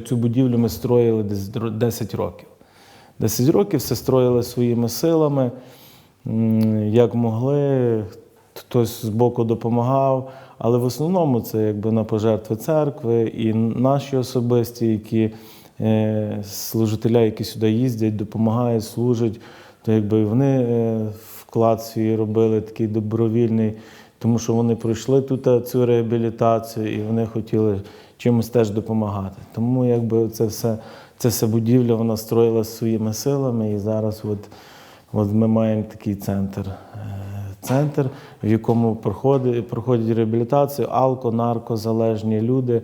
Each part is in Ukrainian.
Цю будівлю ми строїли десь 10 років. 10 років все строїли своїми силами, як могли, хтось з боку допомагав, але в основному це якби на пожертви церкви і наші особисті, які е, служителя, які сюди їздять, допомагають, служать, то якби вони е, вклад свій робили такий добровільний, тому що вони пройшли тут е, цю реабілітацію і вони хотіли чимось теж допомагати. Тому якби це все, це все будівля вона строїлася своїми силами, і зараз от, от ми маємо такий центр. Е, Центр, в якому проходить, проходять реабілітацію алко, наркозалежні люди.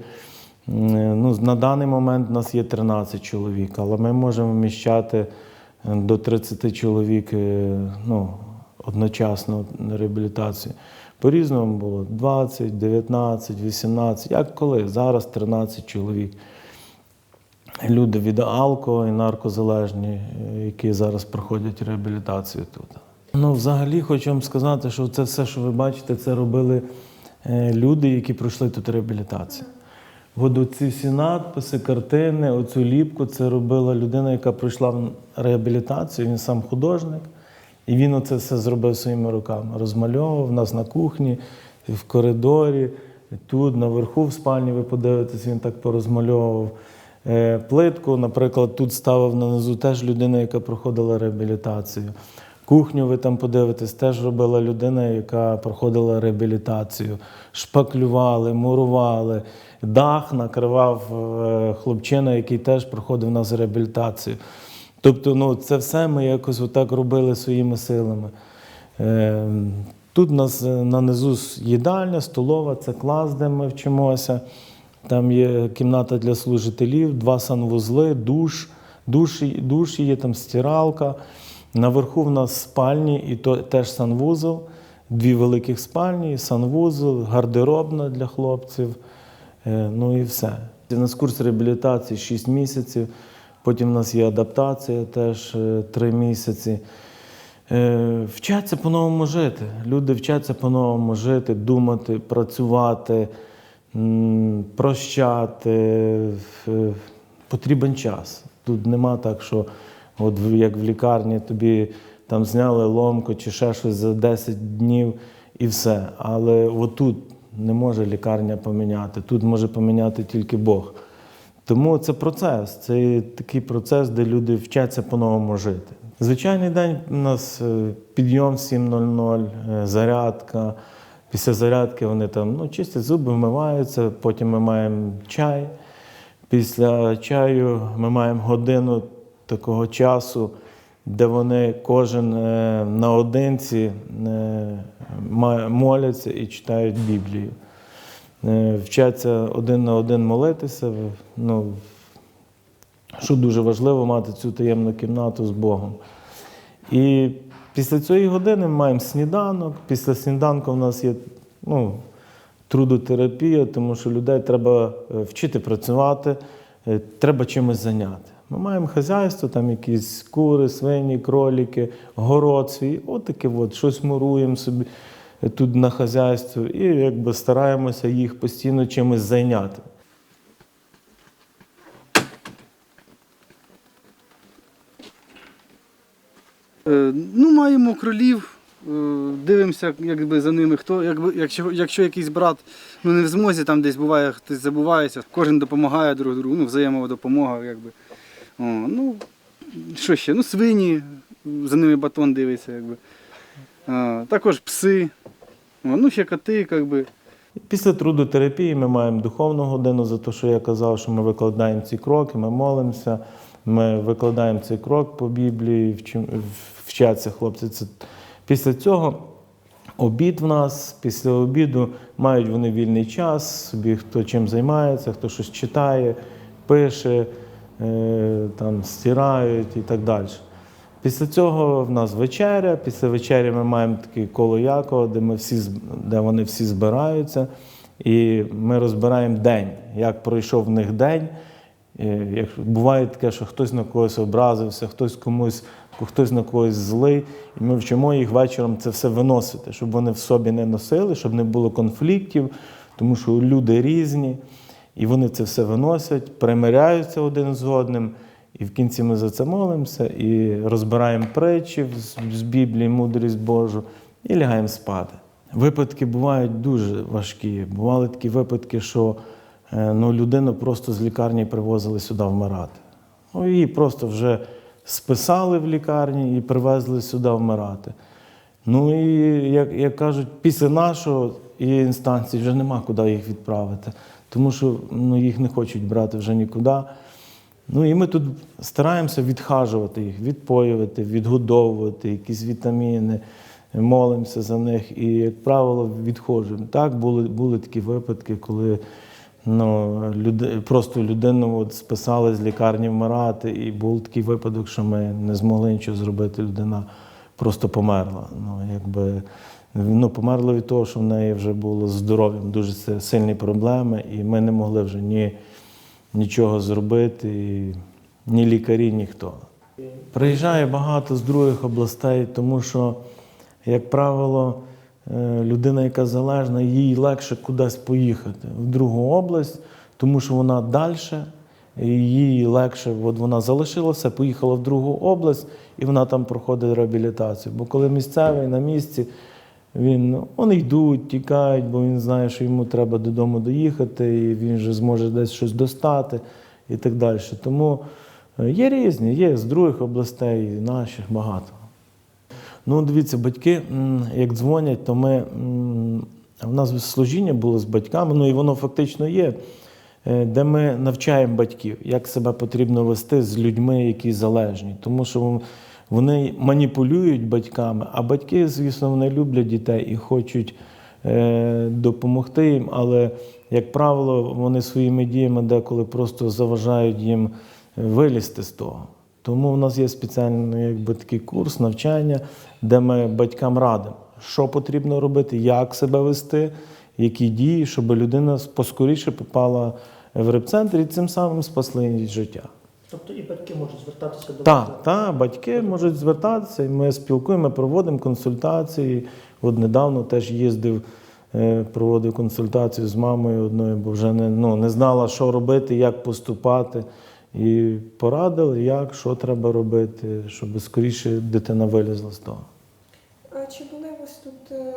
Ну, на даний момент у нас є 13 чоловік, але ми можемо вміщати е, до 30 чоловік е, ну, одночасно реабілітацію. По-різному було 20, 19, 18, як коли. Зараз 13 чоловік. Люди від алко і наркозалежні, які зараз проходять реабілітацію тут. Ну, взагалі, хочу вам сказати, що це все, що ви бачите, це робили е, люди, які пройшли тут реабілітацію. От оці всі надписи, картини, оцю ліпку це робила людина, яка пройшла реабілітацію. Він сам художник, і він оце все зробив своїми руками. Розмальовував нас на кухні, в коридорі, тут, наверху, в спальні, ви подивитесь, він так порозмальовував. Е, Плитку, наприклад, тут ставив на низу теж людина, яка проходила реабілітацію. Кухню ви там подивитесь, теж робила людина, яка проходила реабілітацію. Шпаклювали, мурували, дах накривав е, хлопчина, який теж проходив у нас реабілітацію. Тобто, ну, це все ми якось отак робили своїми силами. Е, Тут у нас е, на низу їдальня, столова, це клас, де ми вчимося. Там є кімната для служителів, два санвузли, душ, душ, душ є, там стиралка. Наверху в нас спальні і то, теж санвузол, дві великих спальні, санвузол, гардеробна для хлопців. Е, Ну і все. У нас курс реабілітації 6 місяців, потім у нас є адаптація теж 3 місяці. Е, Вчаться по-новому жити. Люди вчаться по-новому жити, думати, працювати, прощати. Е, Потрібен час. Тут нема так, що от як в лікарні тобі там зняли ломку чи ще щось за 10 днів і все. Але отут не може лікарня поміняти. Тут може поміняти тільки Бог. Тому це процес, це такий процес, де люди вчаться по-новому жити. Звичайний день у нас е, підйом 7.00, е, зарядка. Після зарядки вони там ну, чистять зуби, вмиваються, потім ми маємо чай. Після чаю ми маємо годину такого часу, де вони кожен е, наодинці моляться і читають Біблію. Е, Вчаться один на один молитися. Ну, що дуже важливо мати цю таємну кімнату з Богом. І після цієї години ми маємо сніданок. Після сніданку в нас є ну, трудотерапія, тому що людей треба е, вчити працювати, е, треба чимось зайняти. Ми маємо хазяйство, там якісь кури, свині, кроліки, город свій, от таке от, щось муруємо собі тут на хазяйство і якби стараємося їх постійно чимось зайняти. Е, Ну, маємо кролів, е, дивимося, якби за ними. Хто, якби, якщо, якщо якийсь брат ну, не в змозі, там десь буває, хтось забувається, кожен допомагає друг другу, ну, взаємодопомога, якби. О, ну, що ще? Ну, свині, за ними батон дивиться, якби. Також пси, ну, ще коти, якби. Після трудотерапії ми маємо духовну годину за те, що я казав, що ми викладаємо ці кроки, ми молимося, ми викладаємо цей крок по Біблії, вчаться хлопці. Це... Після цього обід в нас, після обіду мають вони вільний час, собі хто чим займається, хто щось читає, пише, е, там, стирають і так далі. Після цього в нас вечеря. Після вечері ми маємо таке коло Якова, де, ми всі, де вони всі збираються. І ми розбираємо день, як пройшов в них день. Як буває таке, що хтось на когось образився, хтось комусь, хтось на когось злий, і ми вчимо їх вечором це все виносити, щоб вони в собі не носили, щоб не було конфліктів, тому що люди різні. І вони це все виносять, примиряються один з одним. І в кінці ми за це молимося і розбираємо притчі з- Біблії, мудрість Божу, і лягаємо спати. Випадки бувають дуже важкі. Бували такі випадки, що е, ну, людину просто з лікарні привозили сюди вмирати. Ну, її просто вже списали в лікарні і привезли сюди вмирати. Ну і як, як кажуть, після нашого і інстанції вже нема куди їх відправити, тому що ну, їх не хочуть брати вже нікуди. Ну і ми тут стараємося відхажувати їх, відпоювати, відгодовувати, якісь вітаміни, молимося за них і, як правило, відходжуємо. Так, були, були такі випадки, коли ну, люди, просто людину от списали з лікарні вмирати, і був такий випадок, що ми не змогли нічого зробити, людина просто померла. Ну, якби, ну, померла від того, що в неї вже було з здоров'ям дуже сильні проблеми, і ми не могли вже ні, нічого зробити, ні лікарі, ніхто. Приїжджає багато з других областей, тому що, як правило, е, людина, яка залежна, їй легше кудись поїхати в другу область, тому що вона далі, їй легше, от вона залишилася, поїхала в другу область, і вона там проходить реабілітацію. Бо коли місцевий на місці, він, вони йдуть, тікають, бо він знає, що йому треба додому доїхати, і він вже зможе десь щось достати і так далі. Тому е, є різні, є з других областей, наших багато. Ну, дивіться, батьки, як дзвонять, то ми. В нас служіння було з батьками, ну і воно фактично є, е, де ми навчаємо батьків, як себе потрібно вести з людьми, які залежні. Тому що вони маніпулюють батьками, а батьки, звісно, вони люблять дітей і хочуть е, допомогти їм, але, як правило, вони своїми діями деколи просто заважають їм е, вилізти з того. Тому в нас є спеціальний якби, такий курс навчання, де ми батькам радимо, що потрібно робити, як себе вести, які дії, щоб людина поскоріше попала в репцентр і цим самим спасли їй життя. Тобто і батьки можуть звертатися до Так, так, батьки можуть звертатися, і ми спілкуємо, проводимо консультації. От недавно теж їздив, е, проводив консультацію з мамою одною, бо вже не, ну, не знала, що робити, як поступати. І порадили, як, що треба робити, щоб скоріше дитина вилізла з того. А чи були у вас тут е,